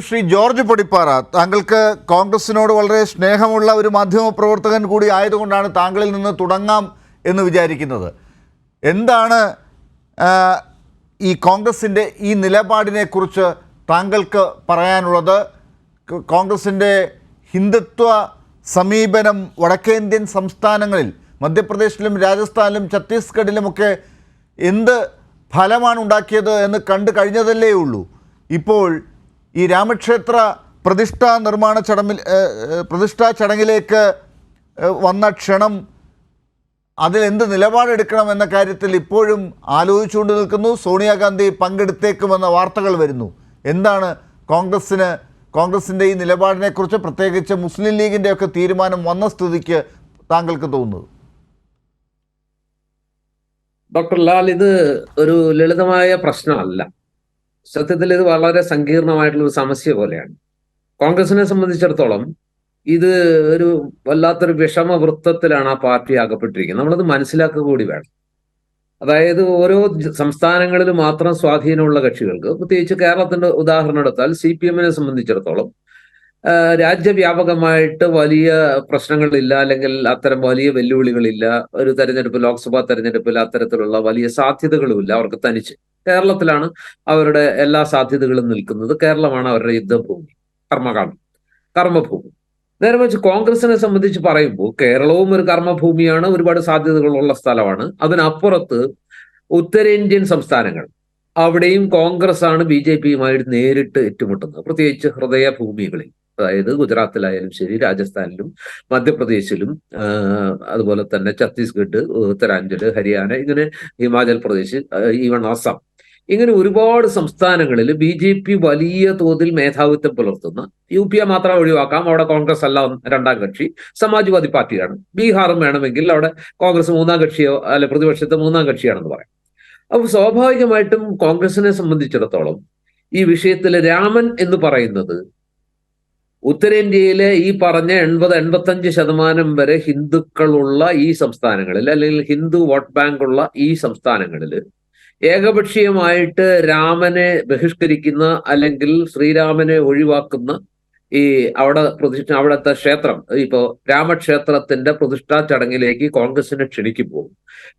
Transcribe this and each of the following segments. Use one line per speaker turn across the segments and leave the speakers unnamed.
Shri George Podippara താങ്കൾക്ക് കോൺഗ്രസിനോട് വളരെ സ്നേഹമുള്ള ഒരു മാധ്യമ പ്രവർത്തകൻ കൂടി ആയതുകൊണ്ടാണ് താങ്കളിൽ നിന്ന് തുടങ്ങാം എന്ന് വിചാരിക്കുന്നത്. എന്താണ് ഈ കോൺഗ്രസിന്റെ ഈ നിലപാടിനെക്കുറിച്ച് താങ്കൾക്ക് പറയാനുള്ളത്? കോൺഗ്രസിന്റെ ഹിന്ദുത്വ സമീപനം വടക്കേന്ത്യൻ സംസ്ഥാനങ്ങളിൽ മധ്യപ്രദേശിലും രാജസ്ഥാനിലും ഛത്തീസ്ഗഡിലുമൊക്കെ എന്ത് ഫലമാണ് ഉണ്ടാക്കിയത് എന്ന് കണ്ടു കഴിഞ്ഞതല്ലേ ഉള്ളൂ. ഇപ്പോൾ ഈ രാമക്ഷേത്ര പ്രതിഷ്ഠാ നിർമ്മാണ ചടങ്ങിൽ പ്രതിഷ്ഠാ ചടങ്ങിലേക്ക് വന്ന ക്ഷണം അതിൽ എന്ത് നിലപാടെടുക്കണം എന്ന കാര്യത്തിൽ ഇപ്പോഴും ആലോചിച്ചുകൊണ്ട് നിൽക്കുന്നു. സോണിയാഗാന്ധി പങ്കെടുത്തേക്കുമെന്ന വാർത്തകൾ വരുന്നു. എന്താണ് കോൺഗ്രസ്സിന് കോൺഗ്രസിന്റെ ഈ നിലപാടിനെക്കുറിച്ച് പ്രത്യേകിച്ച് മുസ്ലിം ലീഗിന്റെ ഒക്കെ തീരുമാനം വന്ന സ്ഥിതിക്ക് താങ്കൾക്ക് തോന്നുന്നത്?
ഡോക്ടർ ലാൽ ഇത് ഒരു ലളിതമായ പ്രശ്നമല്ല. സത്യത്തിൽ ഇത് വളരെ സങ്കീർണമായിട്ടുള്ള ഒരു സമസ്യ പോലെയാണ്. കോൺഗ്രസിനെ സംബന്ധിച്ചിടത്തോളം ഇത് ഒരു വല്ലാത്തൊരു വിഷമ വൃത്തത്തിലാണ് ആ പാർട്ടി അകപ്പെട്ടിരിക്കുന്നത്. നമ്മളത് മനസ്സിലാക്കുക കൂടി വേണം. അതായത് ഓരോ സംസ്ഥാനങ്ങളിൽ മാത്രം സ്വാധീനമുള്ള കക്ഷികൾക്ക് പ്രത്യേകിച്ച് കേരളത്തിന്റെ ഉദാഹരണം എടുത്താൽ സി പി എമ്മിനെ സംബന്ധിച്ചിടത്തോളം രാജ്യവ്യാപകമായിട്ട് വലിയ പ്രശ്നങ്ങളില്ല അല്ലെങ്കിൽ അത്തരം വലിയ വെല്ലുവിളികളില്ല. ഒരു തെരഞ്ഞെടുപ്പ് ലോക്സഭാ തെരഞ്ഞെടുപ്പിൽ അത്തരത്തിലുള്ള വലിയ സാധ്യതകളുമില്ല അവർക്ക് തനിച്ച്. കേരളത്തിലാണ് അവരുടെ എല്ലാ സാധ്യതകളും നിൽക്കുന്നത്. കേരളമാണ് അവരുടെ യുദ്ധഭൂമി കർമ്മകാണ്ഡം കർമ്മഭൂമി. നേരെ വെച്ച് കോൺഗ്രസിനെ സംബന്ധിച്ച് പറയുമ്പോൾ കേരളവും ഒരു കർമ്മഭൂമിയാണ് ഒരുപാട് സാധ്യതകളുള്ള സ്ഥലമാണ്. അതിനപ്പുറത്ത് ഉത്തരേന്ത്യൻ സംസ്ഥാനങ്ങൾ അവിടെയും കോൺഗ്രസ് ആണ് ബി ജെ പിയുമായിട്ട് നേരിട്ട് ഏറ്റുമുട്ടുന്നത്. പ്രത്യേകിച്ച് ഹൃദയഭൂമികളിൽ. അതായത് ഗുജറാത്തിലായാലും ശരി രാജസ്ഥാനിലും മധ്യപ്രദേശിലും അതുപോലെ തന്നെ ഛത്തീസ്ഗഡ് ഉത്തരാഞ്ചൽ ഹരിയാന ഇങ്ങനെ ഹിമാചൽ പ്രദേശ് ഈവൺ ആസാം. ഇങ്ങനെ ഒരുപാട് സംസ്ഥാനങ്ങളിൽ ബി ജെ പി വലിയ തോതിൽ മേധാവിത്വം പുലർത്തുന്ന യു പി എ മാത്രം ഒഴിവാക്കാം അവിടെ കോൺഗ്രസ് അല്ല രണ്ടാം കക്ഷി സമാജ്വാദി പാർട്ടിയാണ്. ബീഹാറും വേണമെങ്കിൽ അവിടെ കോൺഗ്രസ് മൂന്നാം കക്ഷിയോ അല്ലെ പ്രതിപക്ഷത്തെ മൂന്നാം കക്ഷിയാണെന്ന് പറയാം. അപ്പൊ സ്വാഭാവികമായിട്ടും കോൺഗ്രസിനെ സംബന്ധിച്ചിടത്തോളം ഈ വിഷയത്തിൽ രാമൻ എന്ന് പറയുന്നത് ഉത്തരേന്ത്യയിലെ ഈ പറഞ്ഞ എൺപത് എൺപത്തഞ്ച് ശതമാനം വരെ ഹിന്ദുക്കളുള്ള ഈ സംസ്ഥാനങ്ങളിൽ അല്ലെങ്കിൽ ഹിന്ദു വോട്ട് ബാങ്ക് ഉള്ള ഈ സംസ്ഥാനങ്ങളിൽ ഏകപക്ഷീയമായിട്ട് രാമനെ ബഹിഷ്കരിക്കുന്ന അല്ലെങ്കിൽ ശ്രീരാമനെ ഒഴിവാക്കുന്ന ഈ അവിടെ പ്രതിഷ്ഠ അവിടുത്തെ ക്ഷേത്രം ഇപ്പോ രാമക്ഷേത്രത്തിന്റെ പ്രതിഷ്ഠാ ചടങ്ങിലേക്ക് കോൺഗ്രസിനെ ക്ഷണിക്കുമ്പോൾ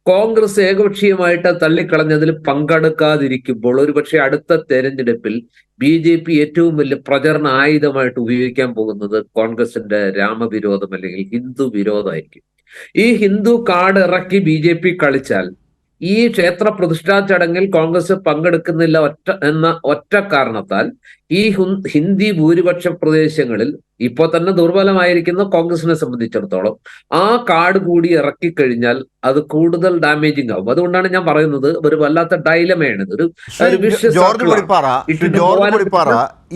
കോൺഗ്രസ് ഏകപക്ഷീയമായിട്ട് തള്ളിക്കളഞ്ഞതിൽ പങ്കെടുക്കാതിരിക്കുമ്പോൾ ഒരുപക്ഷെ അടുത്ത തെരഞ്ഞെടുപ്പിൽ ബി ജെ പി ഏറ്റവും വലിയ പ്രചരണ ആയുധമായിട്ട് ഉപയോഗിക്കാൻ പോകുന്നത് കോൺഗ്രസിന്റെ രാമവിരോധം അല്ലെങ്കിൽ ഹിന്ദു വിരോധമായിരിക്കും. ഈ ഹിന്ദു കാർഡ് ഇറക്കി ബി ജെ പി കളിച്ചാൽ ഈ ക്ഷേത്ര പ്രതിഷ്ഠാ ചടങ്ങിൽ കോൺഗ്രസ് പങ്കെടുക്കുന്നില്ല ഒറ്റ എന്ന ഒറ്റ കാരണത്താൽ ഈ ഹിന്ദി ഭൂരിപക്ഷ പ്രദേശങ്ങളിൽ ഇപ്പോൾ തന്നെ ദുർബലമായിരിക്കുന്ന കോൺഗ്രസിനെ സംബന്ധിച്ചിടത്തോളം. ആ കാർഡ് കൂടി ഇറക്കി കഴിഞ്ഞാൽ അത് കൂടുതൽ ഡാമേജിങ് ആവും. അതുകൊണ്ടാണ് ഞാൻ പറയുന്നത് ഒരു വല്ലാത്ത ഡൈലമയാണ് ഒരു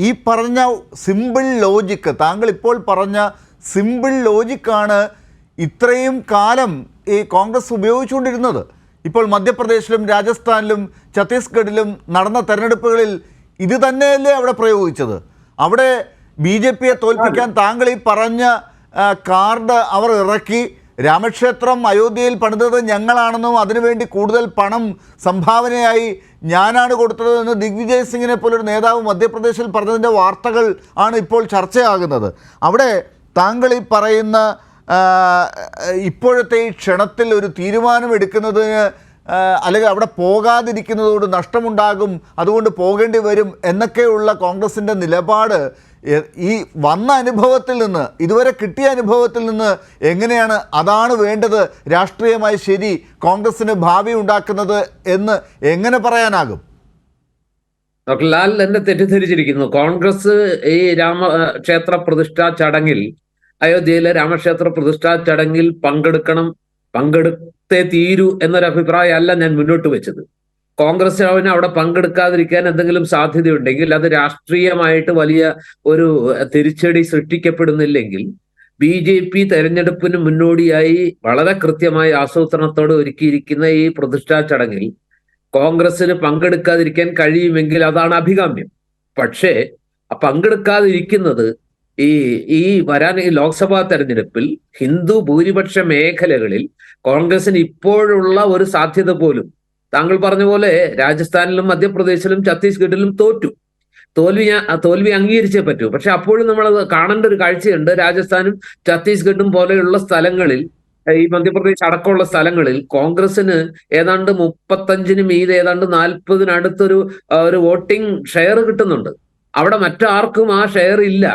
ഈ പറഞ്ഞ സിമ്പിൾ ലോജിക്ക് താങ്കൾ ഇപ്പോൾ പറഞ്ഞ സിമ്പിൾ ലോജിക്കാണ് ഇത്രയും കാലം ഈ കോൺഗ്രസ് ഉപയോഗിച്ചുകൊണ്ടിരുന്നത്. ഇപ്പോൾ മധ്യപ്രദേശിലും രാജസ്ഥാനിലും ഛത്തീസ്ഗഡിലും നടന്ന തെരഞ്ഞെടുപ്പുകളിൽ ഇത് തന്നെയല്ലേ അവിടെ പ്രയോഗിച്ചത്? അവിടെ ബി ജെ പിയെ തോൽപ്പിക്കാൻ താങ്കൾ ഈ പറഞ്ഞ കാർഡ് അവർ ഇറക്കി. രാമക്ഷേത്രം അയോധ്യയിൽ പണിതത് ഞങ്ങളാണെന്നും അതിനുവേണ്ടി കൂടുതൽ പണം സംഭാവനയായി ഞാനാണ് കൊടുത്തതെന്ന് ദിഗ്വിജയ് സിംഗിനെ പോലൊരു നേതാവ് മധ്യപ്രദേശിൽ പറഞ്ഞതിന്റെ വാർത്തകൾ ആണ് ഇപ്പോൾ ചർച്ചയാകുന്നത്. അവിടെ താങ്കൾ ഈ പറയുന്ന ഇപ്പോഴത്തെ ഈ ക്ഷണത്തിൽ ഒരു തീരുമാനം എടുക്കുന്നതിന് അല്ലെങ്കിൽ അവിടെ പോകാതിരിക്കുന്നതോട് നഷ്ടമുണ്ടാകും അതുകൊണ്ട് പോകേണ്ടി വരും എന്നൊക്കെയുള്ള കോൺഗ്രസിന്റെ നിലപാട് ഈ വന്ന അനുഭവത്തിൽ നിന്ന് ഇതുവരെ കിട്ടിയ അനുഭവത്തിൽ നിന്ന് എങ്ങനെയാണ് അതാണ് വേണ്ടത് രാഷ്ട്രീയമായി ശരി കോൺഗ്രസിന് ഭാവി ഉണ്ടാക്കുന്നത് എന്ന് എങ്ങനെ പറയാനാകും?
ഡോക്ടർ ലാൽ എന്നെ തെറ്റിദ്ധരിച്ചിരിക്കുന്നു. കോൺഗ്രസ് ഈ രാമക്ഷേത്ര പ്രതിഷ്ഠാ ചടങ്ങിൽ അയോധ്യയിലെ രാമക്ഷേത്ര പ്രതിഷ്ഠാ ചടങ്ങിൽ പങ്കെടുക്കണം പങ്കെടുത്തേ തീരൂ എന്നൊരു അഭിപ്രായമല്ല ഞാൻ മുന്നോട്ട് വെച്ചത്. കോൺഗ്രസ് അവന് അവിടെ പങ്കെടുക്കാതിരിക്കാൻ എന്തെങ്കിലും സാധ്യതയുണ്ടെങ്കിൽ അത് രാഷ്ട്രീയമായിട്ട് വലിയ ഒരു തിരിച്ചടി സൃഷ്ടിക്കപ്പെടുന്നില്ലെങ്കിൽ ബി ജെ പി തെരഞ്ഞെടുപ്പിന് മുന്നോടിയായി വളരെ കൃത്യമായ ആസൂത്രണത്തോടെ ഒരുക്കിയിരിക്കുന്ന ഈ പ്രതിഷ്ഠാ ചടങ്ങിൽ കോൺഗ്രസിന് പങ്കെടുക്കാതിരിക്കാൻ കഴിയുമെങ്കിൽ അതാണ് അഭികാമ്യം. പക്ഷേ പങ്കെടുക്കാതിരിക്കുന്നത് ഈ ഈ വരാൻ ഈ ലോക്സഭാ തെരഞ്ഞെടുപ്പിൽ ഹിന്ദു ഭൂരിപക്ഷ മേഖലകളിൽ കോൺഗ്രസിന് ഇപ്പോഴുള്ള ഒരു സാധ്യത പോലും താങ്കൾ പറഞ്ഞ പോലെ രാജസ്ഥാനിലും മധ്യപ്രദേശിലും ഛത്തീസ്ഗഡിലും തോറ്റു. തോൽവി തോൽവി അംഗീകരിച്ചേ പറ്റൂ. പക്ഷെ അപ്പോഴും നമ്മൾ കാണേണ്ട ഒരു കാഴ്ചയുണ്ട്. രാജസ്ഥാനും ഛത്തീസ്ഗഡും പോലെയുള്ള സ്ഥലങ്ങളിൽ ഈ മധ്യപ്രദേശ് അടക്കമുള്ള സ്ഥലങ്ങളിൽ കോൺഗ്രസിന് ഏതാണ്ട് മുപ്പത്തഞ്ചിന് മീതെ ഏതാണ്ട് നാൽപ്പതിനടുത്തൊരു ഒരു വോട്ടിംഗ് ഷെയർ കിട്ടുന്നുണ്ട്. അവിടെ മറ്റാർക്കും ആ ഷെയർ ഇല്ല